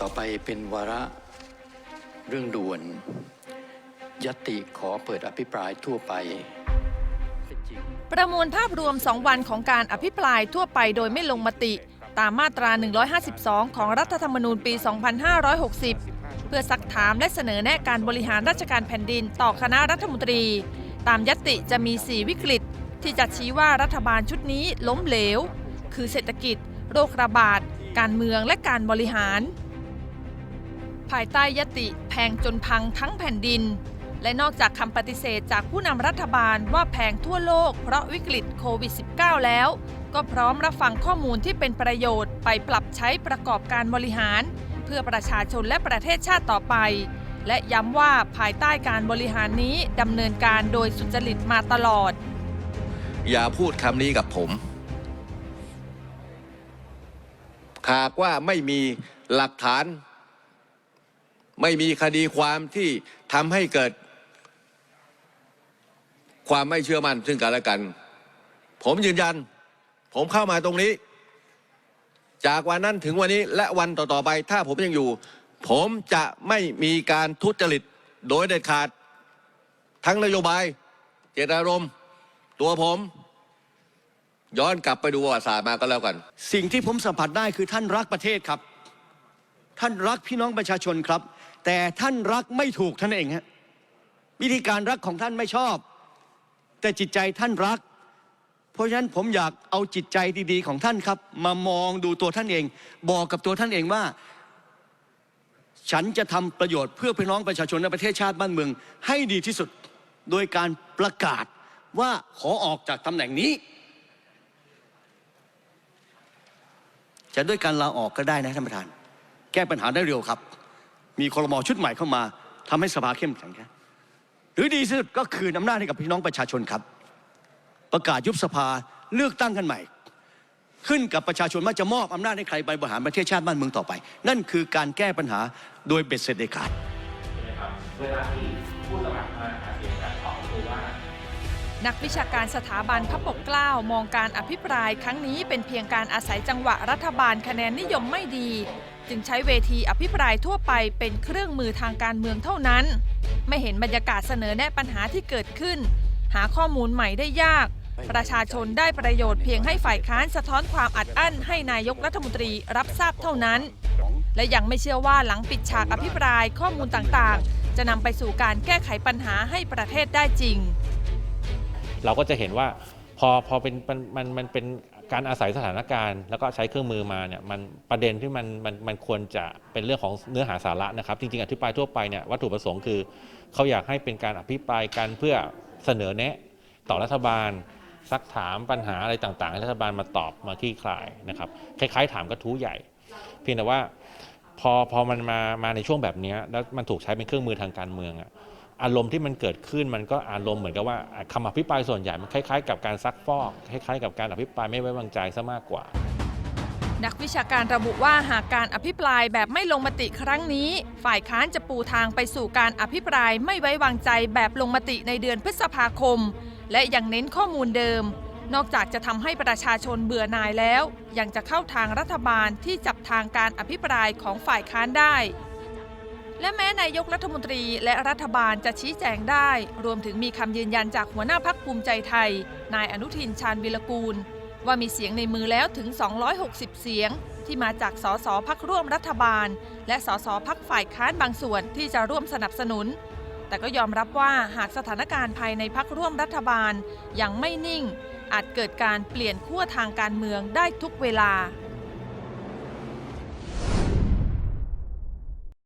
ต่อไปเป็นวาระเรื่องด่วน ยติขอเปิดอภิปรายทั่วไปเป็นจริงประมวลภาพรวม 2 วันของการอภิปรายทั่วไปโดยไม่ลงมติ ตามมาตรา 152 ของรัฐธรรมนูญปี 2560 เพื่อซักถามและเสนอแนะการบริหารราชการแผ่นดินต่อคณะรัฐมนตรี ตามยติจะมี 4 วิกฤต ที่จะชี้ว่ารัฐบาลชุดนี้ล้มเหลว คือเศรษฐกิจ โรคระบาด การเมืองและการบริหาร ภายใต้ยติแพงจนพังทั้งแผ่นดิน และนอกจากคำปฏิเสธจากผู้นำรัฐบาลว่าแพงทั่วโลกเพราะวิกฤตโควิด -19 แล้ว ก็พร้อมรับฟังข้อมูลที่เป็นประโยชน์ไปปรับใช้ประกอบการบริหาร เพื่อประชาชนและประเทศชาติต่อไป และย้ำว่าภายใต้การบริหารนี้ดำเนินการโดยสุจริตมาตลอด อย่าพูดคำนี้กับผมหากว่าไม่มีหลักฐาน ไม่มีคดีความที่ทำให้เกิด ความไม่เชื่อมั่นซึ่งกันและกัน ผมยืนยัน ผมเข้ามาตรงนี้ จากวันนั้นถึงวันนี้และวันต่อๆไป ถ้าผมยังอยู่ ผมจะไม่มีการทุจริตโดยเด็ดขาด ทั้งนโยบาย เจตนารมณ์ตัวผมย้อนกลับไปดูประวัติศาสตร์มาก็แล้วกัน สิ่งที่ผมสัมผัสได้คือท่านรักประเทศครับ ท่านรักพี่น้องประชาชนครับ แต่ท่านรักไม่ถูกท่านเองฮะวิธีการรักของท่านไม่ชอบ แต่จิตใจท่านรัก เพราะฉะนั้นผมอยากเอาจิตใจดีๆ ของท่านครับ มามองดูตัวท่านเอง บอกกับตัวท่านเองว่า ฉันจะทำประโยชน์เพื่อพี่น้องประชาชนและประเทศชาติบ้านเมือง ให้ดีที่สุดโดยการประกาศว่าขอออกจากตำแหน่งนี้ จะด้วยการลาออกก็ได้นะท่านประธาน แก้ปัญหาได้เร็วครับ มีคอรมอชุดใหม่เข้ามาทำให้สภาเข้มแข็งครับหรือดีที่สุดก็คืนอำนาจให้กับพี่น้องประชาชนครับ ประกาศยุบสภาเลือกตั้งกันใหม่ ขึ้นกับประชาชนว่าจะมอบอำนาจให้ใครไปบริหารประเทศชาติบ้านเมืองต่อไป นั่นคือการแก้ปัญหาโดยเบ็ดเสร็จเด็ดขาดเวลาที่ผู้สมัครมาหาเสียงกันตอบคือว่านักวิชาการสถาบันพระปกเกล้ามองการอภิปรายครั้งนี้เป็นเพียงการอาศัยจังหวะรัฐบาลคะแนนนิยมไม่ดี จึงใช้เวทีอภิปรายทั่วไปเป็นเครื่องมือทางการเมืองเท่านั้น ไม่เห็นบรรยากาศเสนอแนะปัญหาที่เกิดขึ้น หาข้อมูลใหม่ได้ยาก ประชาชนได้ประโยชน์เพียงให้ฝ่ายค้านสะท้อนความอัดอั้นให้นายกรัฐมนตรีรับทราบเท่านั้น และยังไม่เชื่อว่าหลังปิดฉากอภิปรายข้อมูลต่างๆ จะนำไปสู่การแก้ไขปัญหาให้ประเทศได้จริง เราก็จะเห็นว่าพอพอเป็นมันมันมันเป็น การอาศัยสถานการณ์แล้วก็ใช้เครื่องมือมาเนี่ยมันประเด็นที่มันมันมันควรจะเป็นเรื่องของเนื้อหาสาระนะครับ จริงๆ อธิบายทั่วไปเนี่ยวัตถุประสงค์คือเขาอยากให้เป็นการอภิปรายกันเพื่อเสนอแนะต่อรัฐบาล ซักถามปัญหาอะไรต่างๆให้รัฐบาลมาตอบมาคลี่คลายนะครับคล้ายๆ ถามกระทู้ใหญ่ เพียงแต่ว่าพอพอมันมามาในช่วงแบบนี้แล้วมันถูกใช้เป็นเครื่องมือทางการเมืองอะ อารมณ์ที่มันเกิดขึ้นมันก็อารมณ์เหมือนกับว่าคำอภิปรายส่วนใหญ่มันคล้ายๆ กับการซักฟอกคล้ายๆ กับการอภิปรายไม่ไว้วางใจซะมากกว่า นักวิชาการระบุว่าหากการอภิปรายแบบไม่ลงมติครั้งนี้ ฝ่ายค้านจะปูทางไปสู่การอภิปรายไม่ไว้วางใจแบบลงมติในเดือนพฤษภาคม และยังเน้นข้อมูลเดิม นอกจากจะทำให้ประชาชนเบื่อหน่ายแล้ว ยังจะเข้าทางรัฐบาลที่จับทางการอภิปรายของฝ่ายค้านได้ และแม้นายกรัฐมนตรีและรัฐบาลจะชี้แจงได้ รวมถึงมีคำยืนยันจากหัวหน้าพักภูมิใจไทย นายอนุทินชาญวิรกูล ว่ามีเสียงในมือแล้วถึง 260 เสียง ที่มาจากสสพักร่วมรัฐบาล และสสพักฝ่ายค้านบางส่วนที่จะร่วมสนับสนุน แต่ก็ยอมรับว่าหากสถานการณ์ภายในพักร่วมรัฐบาลยังไม่นิ่ง อาจเกิดการเปลี่ยนขั้วทางการเมืองได้ทุกเวลา